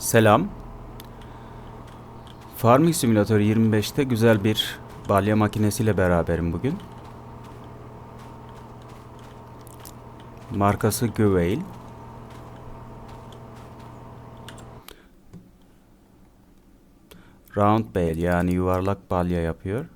Selam. Farming Simulator 25'te güzel bir balya makinesiyle beraberim bugün. Markası Göveil. Round bale yani yuvarlak balya yapıyor.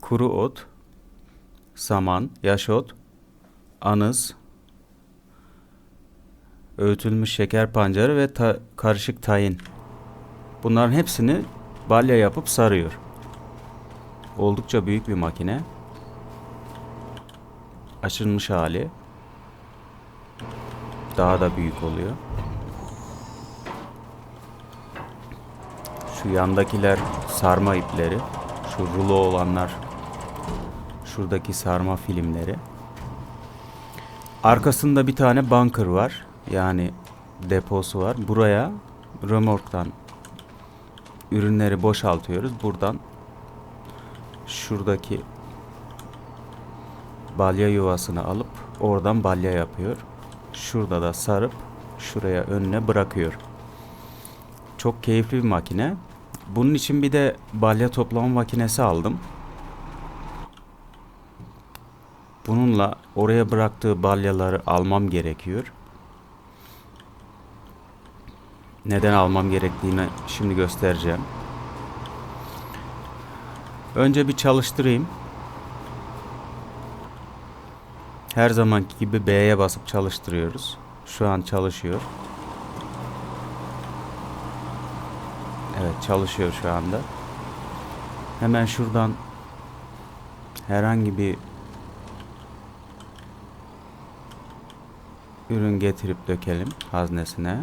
Kuru ot, saman, yaş ot, anız, öğütülmüş şeker pancarı ve ta- karışık tayin. Bunların hepsini balya yapıp sarıyor. Oldukça büyük bir makine. Aşınmış hali. Daha da büyük oluyor. Şu yandakiler sarma ipleri. Şu rulo olanlar şuradaki sarma filmleri. Arkasında bir tane bunker var. Yani deposu var. Buraya römorktan ürünleri boşaltıyoruz. Buradan şuradaki balya yuvasını alıp oradan balya yapıyor. Şurada da sarıp şuraya önüne bırakıyor. Çok keyifli bir makine. Bunun için bir de balya toplama makinesi aldım. Bununla oraya bıraktığı balyaları almam gerekiyor. Neden almam gerektiğini şimdi göstereceğim. Önce bir çalıştırayım. Her zamanki gibi B'ye basıp çalıştırıyoruz. Şu an çalışıyor. Evet çalışıyor şu anda. Hemen şuradan herhangi bir ürün getirip dökelim haznesine.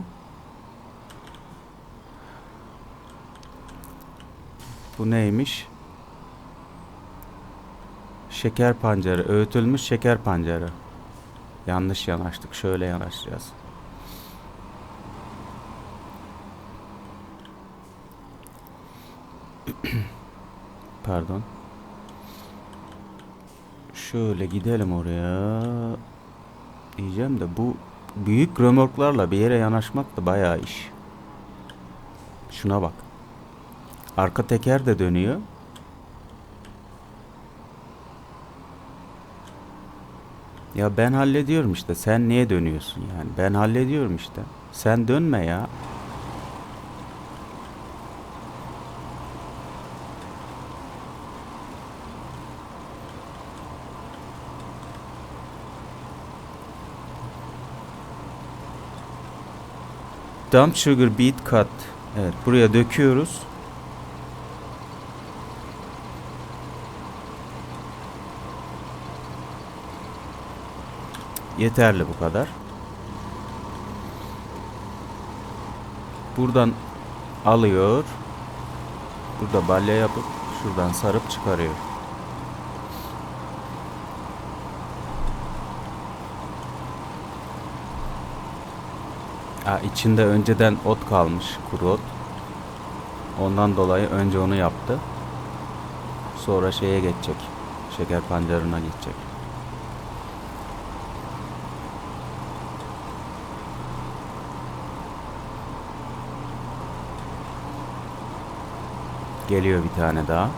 Bu neymiş? Şeker pancarı, öğütülmüş şeker pancarı. Yanlış yanaştık. Şöyle yanaşacağız. Pardon. Şöyle gidelim oraya. Diyeceğim de bu büyük römorklarla bir yere yanaşmak da bayağı iş. Şuna bak. Arka teker de dönüyor. Ya ben hallediyorum işte. Sen niye dönüyorsun yani? Ben hallediyorum işte. Sen dönme ya. Dump sugar beet cut. Evet buraya döküyoruz. Yeterli bu kadar. Buradan alıyor. Burada balya yapıp şuradan sarıp çıkarıyor. Ha, içinde önceden ot kalmış, kuru ot. Ondan dolayı önce onu yaptı. Sonra şeye geçecek. Şeker pancarına geçecek. Geliyor bir tane daha.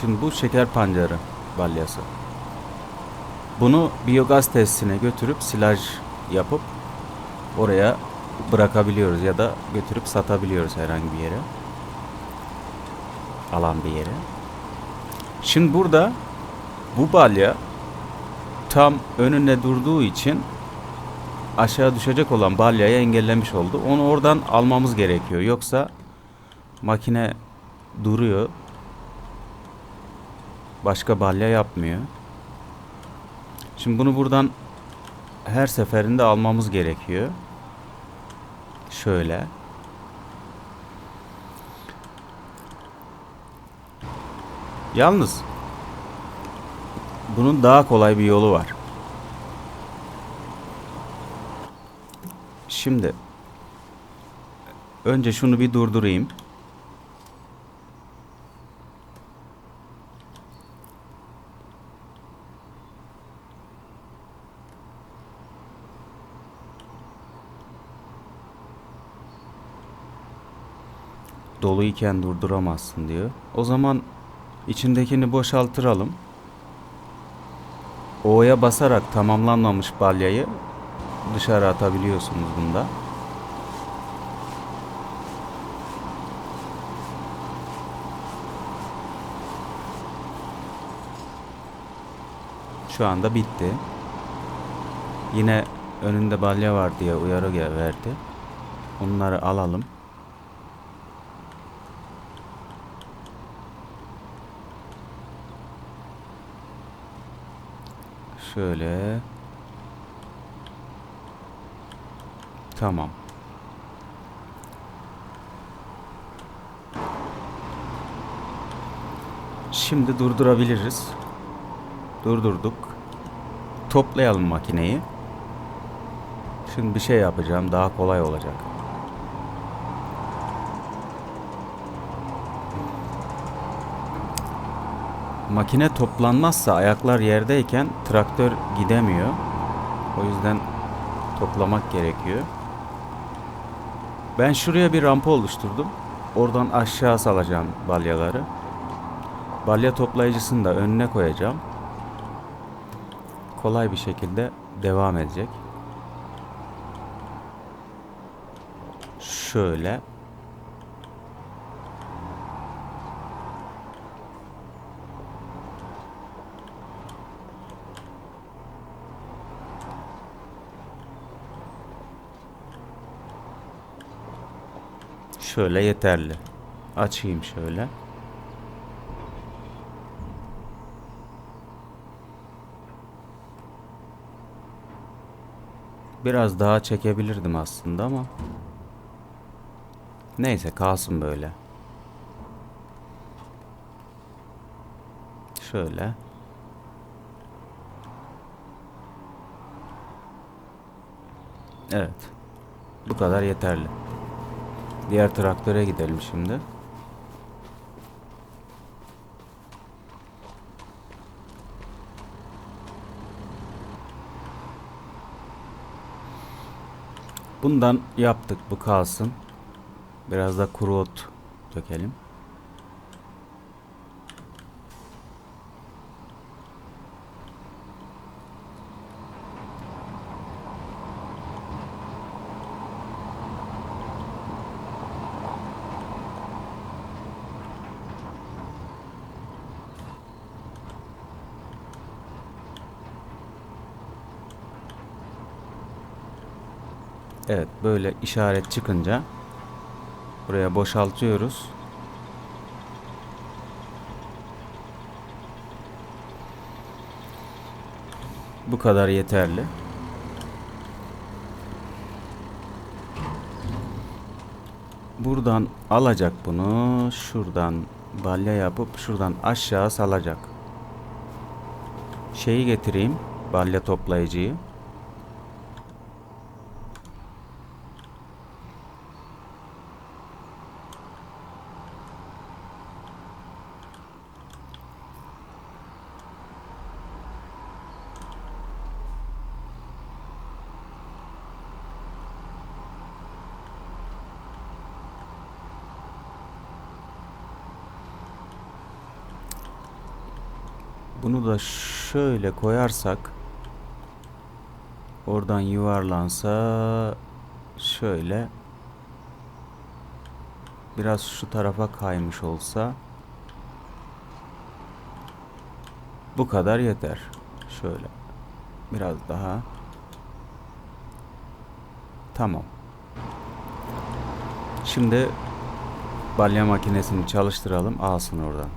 Şimdi bu şeker pancarı balyası. Bunu biyogaz tesisine götürüp silaj yapıp oraya bırakabiliyoruz ya da götürüp satabiliyoruz herhangi bir yere. Alan bir yere. Şimdi burada bu balya tam önünde durduğu için aşağı düşecek olan balyayı engellemiş oldu. Onu oradan almamız gerekiyor. Yoksa makine duruyor. Başka balya yapmıyor. Şimdi bunu buradan her seferinde almamız gerekiyor. Şöyle. Yalnız bunun daha kolay bir yolu var. Şimdi önce şunu bir durdurayım. Doluyken durduramazsın diyor. O zaman içindekini boşaltıralım. O'ya basarak tamamlanmamış balyayı dışarı atabiliyorsunuz bunda. Şu anda bitti. Yine önünde balya var diye uyarı verdi. Onları alalım. Şöyle. Tamam. Şimdi durdurabiliriz. Durdurduk. Toplayalım makineyi. Şimdi bir şey yapacağım. Daha kolay olacak. Makine toplanmazsa ayaklar yerdeyken traktör gidemiyor. O yüzden toplamak gerekiyor. Ben şuraya bir rampa oluşturdum. Oradan aşağı salacağım balyaları. Balya toplayıcısını da önüne koyacağım. Kolay bir şekilde devam edecek. Şöyle. Şöyle yeterli. Açayım şöyle. Biraz daha çekebilirdim aslında ama neyse kalsın böyle. Şöyle. Evet. Bu kadar yeterli. Diğer traktöre gidelim şimdi. Bundan yaptık bu kalsın. Biraz da kuru ot dökelim. Evet böyle işaret çıkınca buraya boşaltıyoruz. Bu kadar yeterli. Buradan alacak bunu. Şuradan balya yapıp şuradan aşağı salacak. Şeyi getireyim. Balya toplayıcıyı. Bunu da şöyle koyarsak oradan yuvarlansa şöyle biraz şu tarafa kaymış olsa bu kadar yeter. Şöyle biraz daha tamam. Şimdi balya makinesini çalıştıralım alsın oradan.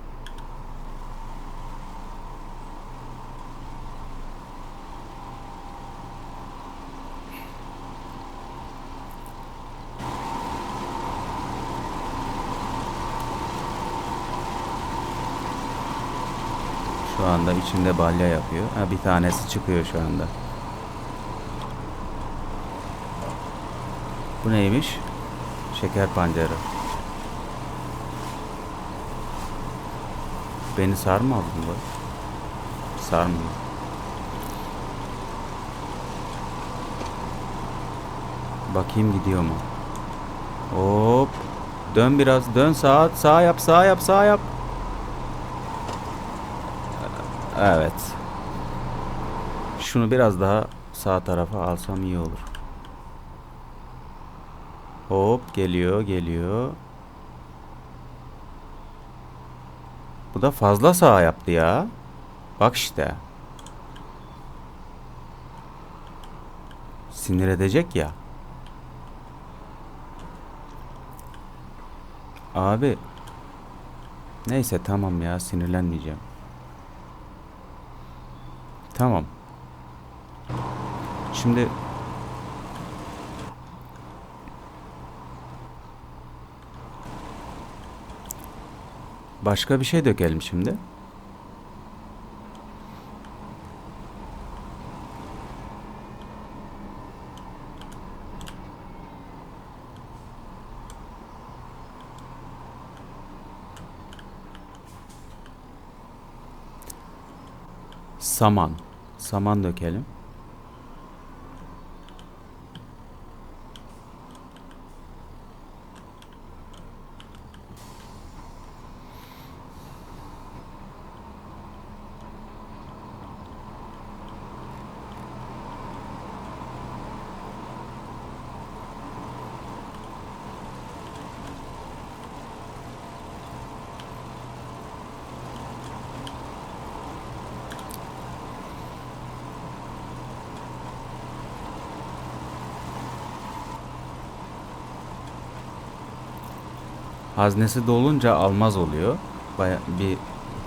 Şu anda içinde balya yapıyor. Ha, bir tanesi çıkıyor şu anda. Bu neymiş? Şeker pancarı. Beni sarmadı mı? Sarmıyor. Bakayım gidiyor mu? Hop. Dön biraz. Dön sağa. Sağa yap. Sağa yap. Sağa yap. Evet. Şunu biraz daha sağ tarafa alsam iyi olur. Hop geliyor geliyor. Bu da fazla sağa yaptı ya. Bak işte. Sinir edecek ya. Abi. Neyse tamam ya sinirlenmeyeceğim. Tamam. Şimdi başka bir şey dökelim şimdi. Saman. Saman dökelim. Haznesi dolunca almaz oluyor. Baya bir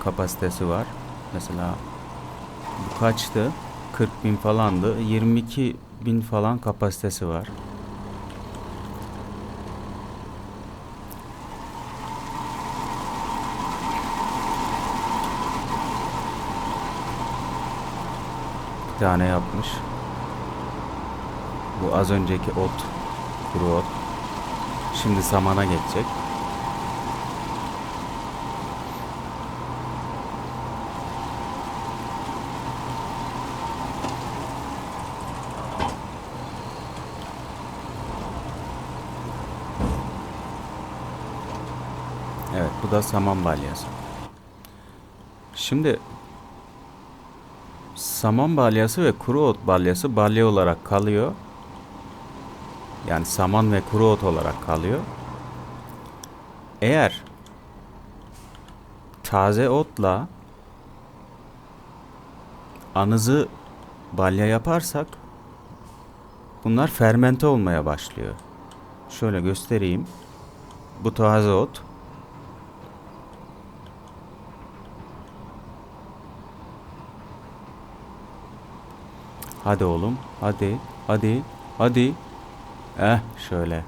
kapasitesi var. Mesela bu kaçtı? 40 bin falandı. 22 bin falan kapasitesi var. Bir tane yapmış. Bu az önceki ot. Kuru ot. Şimdi samana geçecek. Evet bu da saman balyası. Şimdi saman balyası ve kuru ot balyası balya olarak kalıyor. Yani saman ve kuru ot olarak kalıyor. Eğer taze otla anızı balya yaparsak bunlar fermente olmaya başlıyor. Şöyle göstereyim. Bu taze ot. Hadi oğlum. Hadi. Hadi. Hadi. Eh şöyle.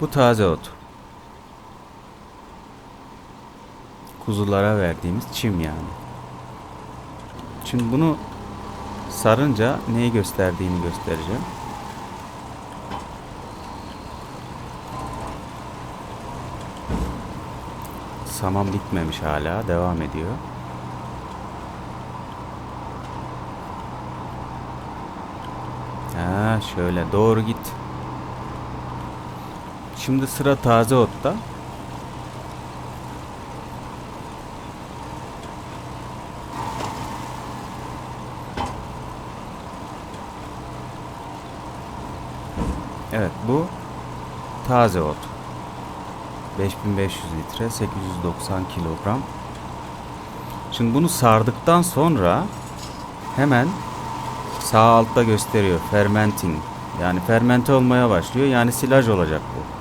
Bu taze ot. Kuzulara verdiğimiz çim yani. Şimdi bunu sarınca neyi gösterdiğini göstereceğim. Saman bitmemiş hala. Devam ediyor. Ha şöyle doğru git. Şimdi sıra taze otta. Evet bu taze ot. 5500 litre 890 kilogram. Şimdi bunu sardıktan sonra hemen sağ altta gösteriyor fermenting. Yani fermente olmaya başlıyor. Yani silaj olacak bu.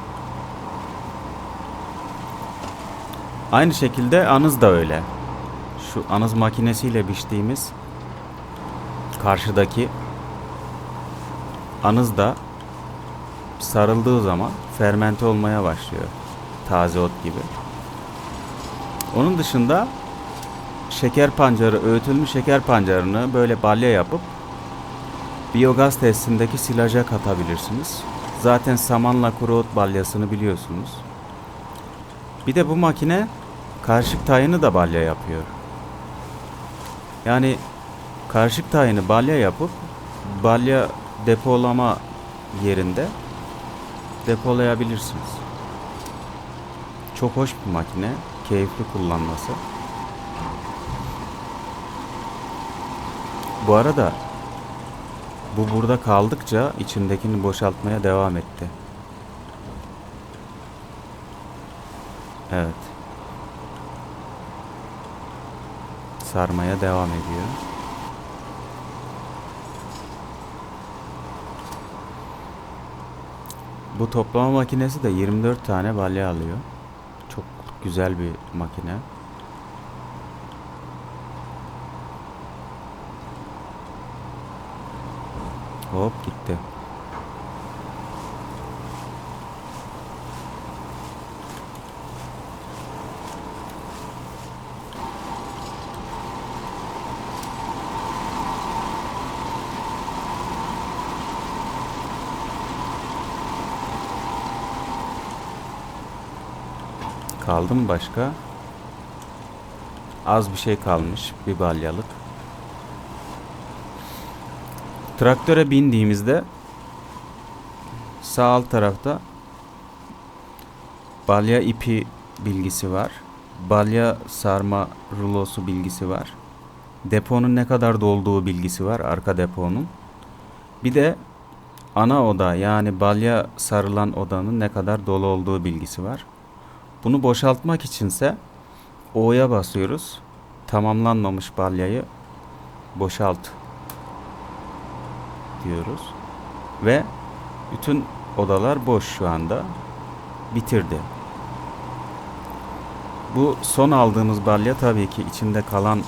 Aynı şekilde anız da öyle. Şu anız makinesiyle biçtiğimiz karşıdaki anız da sarıldığı zaman fermente olmaya başlıyor. Taze ot gibi. Onun dışında şeker pancarı, öğütülmüş şeker pancarını böyle balya yapıp biyogaz testindeki silaja katabilirsiniz. Zaten samanla kuru ot balyasını biliyorsunuz. Bir de bu makine karşık tayını da balya yapıyor. Yani karşık tayını balya yapıp balya depolama yerinde depolayabilirsiniz. Çok hoş bir makine, keyifli kullanması. Bu arada bu burada kaldıkça içindekini boşaltmaya devam etti. Evet. Sarmaya devam ediyor. Bu toplama makinesi de 24 tane balya alıyor. Çok güzel bir makine. Hop gitti. Kaldı mı başka? Az bir şey kalmış. Bir balyalık. Traktöre bindiğimizde sağ alt tarafta balya ipi bilgisi var. Balya sarma rulosu bilgisi var. Deponun ne kadar dolduğu bilgisi var arka deponun. Bir de ana oda yani balya sarılan odanın ne kadar dolu olduğu bilgisi var. Bunu boşaltmak içinse O'ya basıyoruz. Tamamlanmamış balyayı boşalt diyoruz. Ve bütün odalar boş şu anda. Bitirdi. Bu son aldığımız balya tabii ki içinde kalan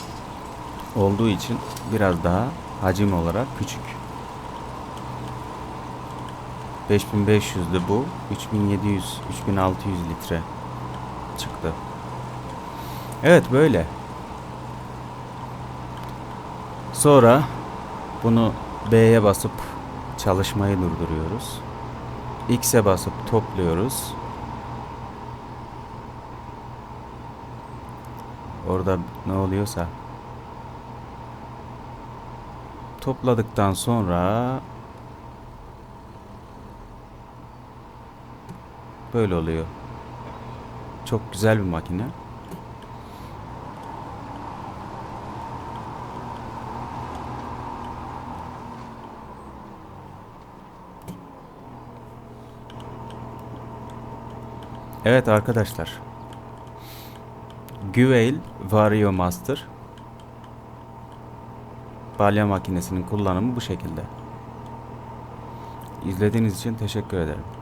olduğu için biraz daha hacim olarak küçük. 5500'dü bu. 3700, 3600 litre çıktı. Evet böyle. Sonra bunu B'ye basıp çalışmayı durduruyoruz. X'e basıp topluyoruz. Orada ne oluyorsa topladıktan sonra böyle oluyor. Çok güzel bir makine. Evet arkadaşlar. Güveil Vario Master balya makinesinin kullanımı bu şekilde. İzlediğiniz için teşekkür ederim.